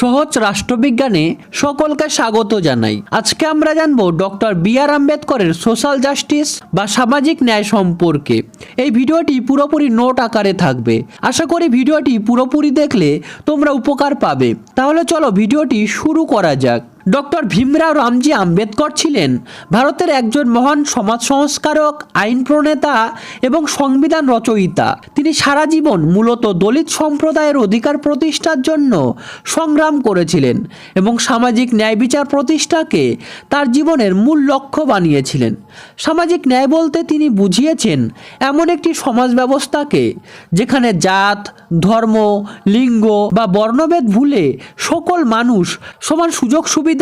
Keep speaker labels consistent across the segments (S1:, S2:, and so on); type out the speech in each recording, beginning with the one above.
S1: সহজ রাষ্ট্রবিজ্ঞানে সকলকে স্বাগত জানাই। আজকে আমরা জানব ডক্টর বি আর আম্বেদকরের সোশ্যাল জাস্টিস বা সামাজিক ন্যায় সম্পর্কে। এই ভিডিওটি পুরোপুরি নোট আকারে থাকবে। আশা করি ভিডিওটি পুরোপুরি দেখলে তোমরা উপকার পাবে। তাহলে চলো ভিডিওটি শুরু করা যাক। ডক্টর ভীমরাও রামজি আম্বেদকর ছিলেন। ভারতের একজন মহান সমাজ সংস্কারক, আইন প্রণেতা এবং সংবিধান রচয়িতা। তিনি সারা জীবন মূলত দলিত সম্প্রদায়ের অধিকার প্রতিষ্ঠার জন্য সংগ্রাম করেছিলেন এবং সামাজিক ন্যায় বিচার প্রতিষ্ঠাকে তার জীবনের মূল লক্ষ্য বানিয়েছিলেন। সামাজিক ন্যায় বলতে তিনি বুঝিয়েছেন, এমন একটি সমাজ ব্যবস্থাকে যেখানে জাত, ধর্ম, লিঙ্গ বা বর্ণভেদ ভুলে সকল মানুষ সমান সুযোগ সুবিধা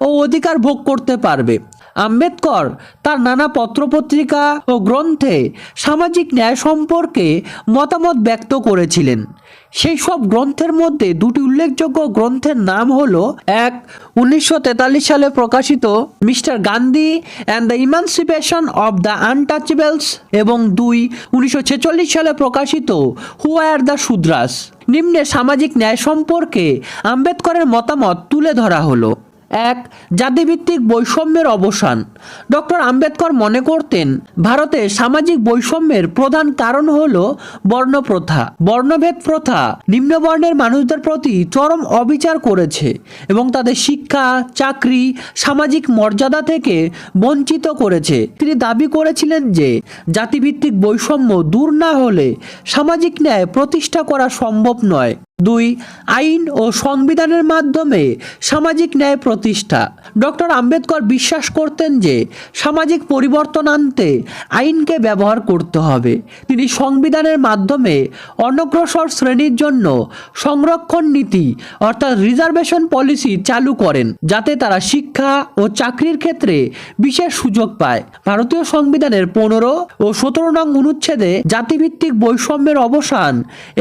S1: ও অধিকার ভোগ করতে পারবে। আম্বেদকর তার নানা পত্রপত্রিকা ও গ্রন্থে সামাজিক ন্যায় সম্পর্কে মতামত ব্যক্ত করেছিলেন। সেই সব গ্রন্থের মধ্যে দুটি উল্লেখযোগ্য গ্রন্থের নাম হল, এক, উনিশশো সালে প্রকাশিত mister Gandhi and the emancipation of the untouchables এবং দুই, উনিশশো সালে প্রকাশিত হু আর দ্য শুদ্রাস নিম্নে সামাজিক ন্যায় সম্পর্কে আম্বেদকরের মতামত তুলে ধরা হলো। এক, জাতিভিত্তিক বৈষম্যের অবসান। ডক্টর আম্বেদকর মনে করতেন, ভারতে সামাজিক বৈষম্যের প্রধান কারণ হল বর্ণপ্রথা। বর্ণভেদ প্রথা নিম্নবর্ণের মানুষদের প্রতি চরম অবিচার করেছে এবং তাদের শিক্ষা, চাকরি, সামাজিক মর্যাদা থেকে বঞ্চিত করেছে। তিনি দাবি করেছিলেন যে, জাতিভিত্তিক বৈষম্য দূর না হলে সামাজিক ন্যায় প্রতিষ্ঠা করা সম্ভব নয়। দুই, আইন ও সংবিধানের মাধ্যমে সামাজিক ন্যায় প্রতিষ্ঠা। ডক্টর আম্বেদকর বিশ্বাস করতেন যে সামাজিক পরিবর্তন আনতে আইনকে ব্যবহার করতে হবে। তিনি সংবিধানের মাধ্যমে অনগ্রসর শ্রেণির জন্য সংরক্ষণ নীতি অর্থাৎ রিজার্ভেশন পলিসি চালু করেন, যাতে তারা শিক্ষা ও চাকরির ক্ষেত্রে বিশেষ সুযোগ পায়। ভারতীয় সংবিধানের পনেরো ও সতেরো নং অনুচ্ছেদে জাতিভিত্তিক বৈষম্যের অবসান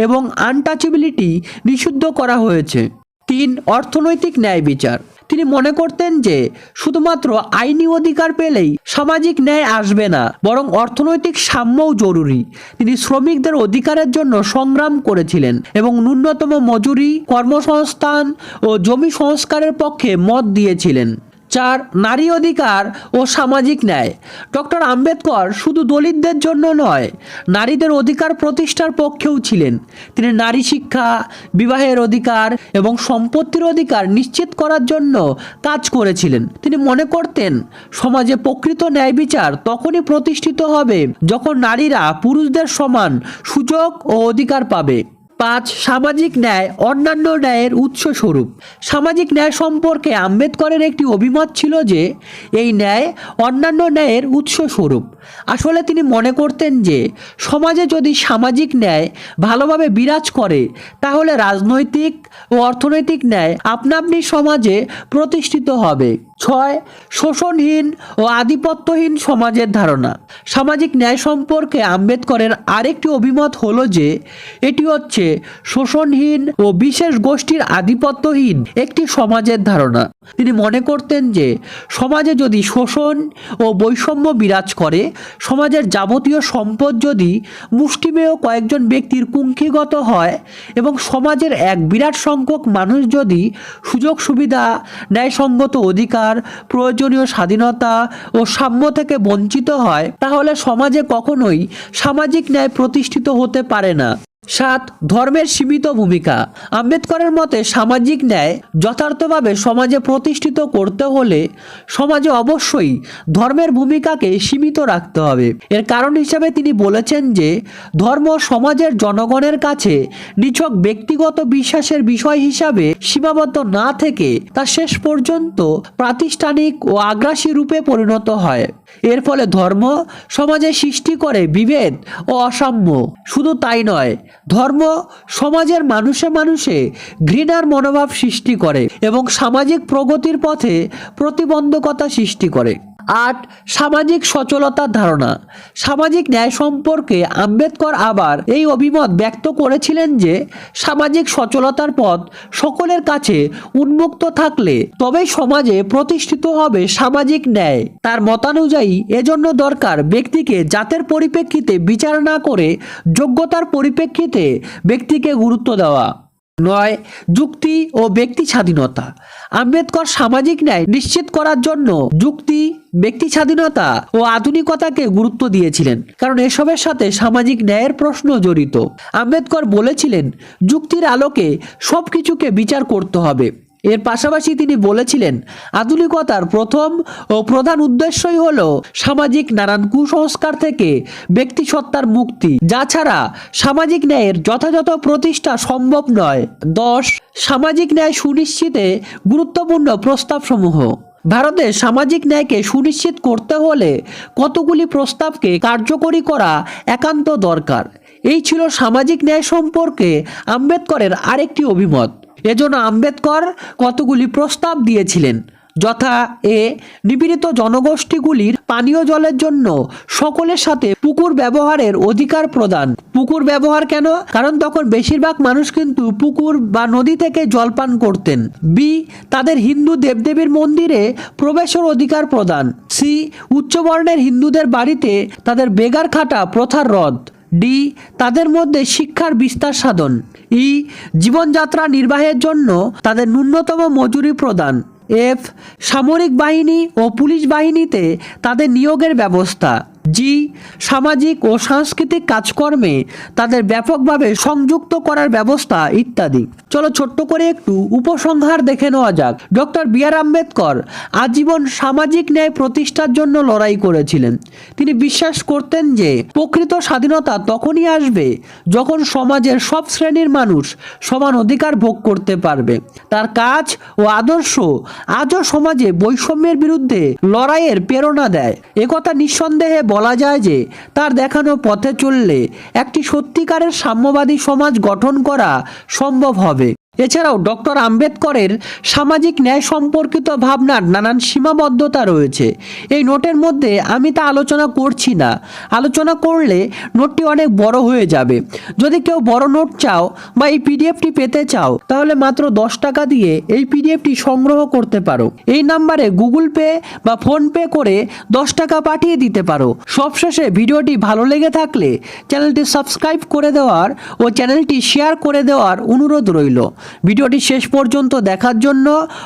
S1: এবং আনটাচেবিলিটি নিষিদ্ধ করা হয়েছে। তিন, অর্থনৈতিক ন্যায় বিচার। তিনি মনে করতেন যে, শুধুমাত্র আইনি অধিকার পেলেই সামাজিক ন্যায় আসবে না, বরং অর্থনৈতিক সাম্যও জরুরি। তিনি শ্রমিকদের অধিকারের জন্য সংগ্রাম করেছিলেন এবং ন্যূনতম মজুরি, কর্মসংস্থান ও জমি সংস্কারের পক্ষে মত দিয়েছিলেন। চার, নারী অধিকার ও সামাজিক ন্যায়। ডক্টর আম্বেদকর শুধু দলিতদের জন্য নয়, নারীদের অধিকার প্রতিষ্ঠার পক্ষেও ছিলেন। তিনি নারী শিক্ষা, বিবাহের অধিকার এবং সম্পত্তির অধিকার নিশ্চিত করার জন্য কাজ করেছিলেন। তিনি মনে করতেন, সমাজে প্রকৃত ন্যায় বিচার তখনই প্রতিষ্ঠিত হবে যখন নারীরা পুরুষদের সমান সুযোগ ও অধিকার পাবে। পাঁচ, সামাজিক ন্যায়, অন্যান্য ন্যায়ের উৎস স্বরূপ সামাজিক ন্যায় সম্পর্কে আম্বেদকরের একটি অভিমত ছিল যে, এই ন্যায় অন্যান্য ন্যায়ের উৎস স্বরূপ আসলে তিনি মনে করতেন যে, সমাজে যদি সামাজিক ন্যায় ভালোভাবে বিরাজ করে, তাহলে রাজনৈতিক ও অর্থনৈতিক ন্যায় আপনা আপনি সমাজে প্রতিষ্ঠিত হবে। ছয়, শোষণহীন ও আধিপত্যহীন সমাজের ধারণা। সামাজিক ন্যায় সম্পর্কে আম্বেদকরের আরেকটি অভিমত হলো যে, এটি হচ্ছে শোষণহীন ও বিশেষ গোষ্ঠীর আধিপত্যহীন একটি সমাজের ধারণা। তিনি মনে করতেন যে, সমাজে যদি শোষণ ও বৈষম্য বিরাজ করে, সমাজের যাবতীয় সম্পদ যদি মুষ্টিমেয় কয়েকজন ব্যক্তির কুঙ্খিগত হয় এবং সমাজের এক বিরাট সংখ্যক মানুষ যদি সুযোগ সুবিধা, ন্যায়সঙ্গত অধিকার, প্রয়োজনীয় স্বাধীনতা ও সাম্য থেকে বঞ্চিত হয়, তাহলে সমাজে কখনোই সামাজিক ন্যায় প্রতিষ্ঠিত হতে পারে না। সাত, ধর্মের সীমিত ভূমিকা। আম্বেদকরের মতে সামাজিক ন্যায় যথার্থভাবে সমাজে প্রতিষ্ঠিত করতে হলে সমাজে অবশ্যই ধর্মের ভূমিকাকে সীমিত রাখতে হবে। এর কারণ হিসাবে তিনি বলেছেন যে, ধর্ম সমাজের জনগণের কাছে নিছক ব্যক্তিগত বিশ্বাসের বিষয় হিসাবে সীমাবদ্ধ না থেকে তা শেষ পর্যন্ত প্রাতিষ্ঠানিক ও আগ্রাসী রূপে পরিণত হয়। এর ফলে ধর্ম সমাজে সৃষ্টি করে বিভেদ ও অসাম্য। শুধু তাই নয়, ধর্ম সমাজের মানুষে মানুষে ঘৃণার মনোভাব সৃষ্টি করে এবং সামাজিক প্রগতির পথে প্রতিবন্ধকতা সৃষ্টি করে। আট, সামাজিক সচলতার ধারণা। সামাজিক ন্যায় সম্পর্কে আম্বেদকর আবার এই অভিমত ব্যক্ত করেছিলেন যে, সামাজিক সচলতার পথ সকলের কাছে উন্মুক্ত থাকলে তবে সমাজে প্রতিষ্ঠিত হবে সামাজিক ন্যায়। তার মতানুযায়ী এজন্য দরকার ব্যক্তিকে জাতের পরিপ্রেক্ষিতে বিচার না করে যোগ্যতার পরিপ্রেক্ষিতে ব্যক্তিকে গুরুত্ব দেওয়া। নয়, যুক্তি ও ব্যক্তি স্বাধীনতা। আম্বেদকর সামাজিক ন্যায় নিশ্চিত করার জন্য যুক্তি, ব্যক্তি স্বাধীনতা ও আধুনিকতাকে গুরুত্ব দিয়েছিলেন, কারণ এসবের সাথে সামাজিক ন্যায়ের প্রশ্ন জড়িত। আম্বেদকর বলেছিলেন, যুক্তির আলোকে সব কিছুকে বিচার করতে হবে। এর পাশাপাশি তিনি বলেছিলেন, আধুনিকতার প্রথম ও প্রধান উদ্দেশ্যই হল সামাজিক নানান কুসংস্কার থেকে ব্যক্তিসত্তার মুক্তি। যা ছাড়া সামাজিক ন্যায়ের যথাযথ প্রতিষ্ঠা সম্ভব নয়। দশ, সামাজিক ন্যায় সুনিশ্চিতে গুরুত্বপূর্ণ প্রস্তাবসমূহ। ভারতে সামাজিক ন্যায়কে সুনিশ্চিত করতে হলে কতগুলি প্রস্তাবকে কার্যকরী করা একান্ত দরকার। এই ছিল সামাজিক ন্যায় সম্পর্কে আম্বেদকরের আরেকটি অভিমত। এজন্য আম্বেদকর কতগুলি প্রস্তাব দিয়েছিলেন, যথা এ, নিপীড়িত জনগোষ্ঠীগুলির পানীয় জলের জন্য সকলের সাথে পুকুর ব্যবহারের অধিকার প্রদান। পুকুর ব্যবহার কেন? কারণ তখন বেশিরভাগ মানুষ কিন্তু পুকুর বা নদী থেকে জল পান করতেন। বি, তাদের হিন্দু দেবদেবীর মন্দিরে প্রবেশের অধিকার প্রদান। সি, উচ্চবর্ণের হিন্দুদের বাড়িতে তাদের বেগার খাটা প্রথার রদ। ডি, তাদের মধ্যে শিক্ষার বিস্তার সাধন। ই, জীবনযাত্রা নির্বাহের জন্য তাদের ন্যূনতম মজুরি প্রদান। এফ, সামরিক বাহিনী ও পুলিশ বাহিনীতে তাদের নিয়োগের ব্যবস্থা। জি, সামাজিক ও সাংস্কৃতিক কাজকর্মে তাদের ব্যাপকভাবে সংযুক্ত করার ব্যবস্থা ইত্যাদি। চলো ছোট্ট করে একটু উপসংহার দেখে নেওয়া যাক। ডক্টর বি আর আম্বেদকর আজীবন সামাজিক ন্যায় প্রতিষ্ঠার জন্য লড়াই করেছিলেন। তিনি বিশ্বাস করতেন যে, প্রকৃত স্বাধীনতা তখনই আসবে যখন সমাজের সব শ্রেণির মানুষ সমান অধিকার ভোগ করতে পারবে। তার কাজ ও আদর্শ আজও সমাজে বৈষম্যের বিরুদ্ধে লড়াইয়ের প্রেরণা দেয়। একথা নিঃসন্দেহে বলা যায় যে তার দেখানো পথে চললে একটি সত্যিকারের সাম্যবাদী সমাজ গঠন করা সম্ভব হবে। এছাড়াও ডক্টর আম্বেদকরের সামাজিক ন্যায় সম্পর্কিত ভাবনার নানান সীমাবদ্ধতা রয়েছে। এই নোটের মধ্যে আমি তা আলোচনা করছি না। আলোচনা করলে নোটটি অনেক বড় হয়ে যাবে। যদি কেউ বড় নোট চাও বা এই পিডিএফটি পেতে চাও, তাহলে মাত্র দশ টাকা দিয়ে এই পিডিএফটি সংগ্রহ করতে পারো। এই নাম্বারে গুগল পে বা ফোনপে করে দশ টাকা পাঠিয়ে দিতে পারো। সবশেষে ভিডিওটি ভালো লেগে থাকলে চ্যানেলটি সাবস্ক্রাইব করে দেওয়ার ও চ্যানেলটি শেয়ার করে দেওয়ার অনুরোধ রইল। ভিডিওটি শেষ পর্যন্ত দেখার জন্য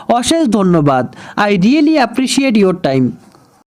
S1: অশেষ ধন্যবাদ। I really appreciate your time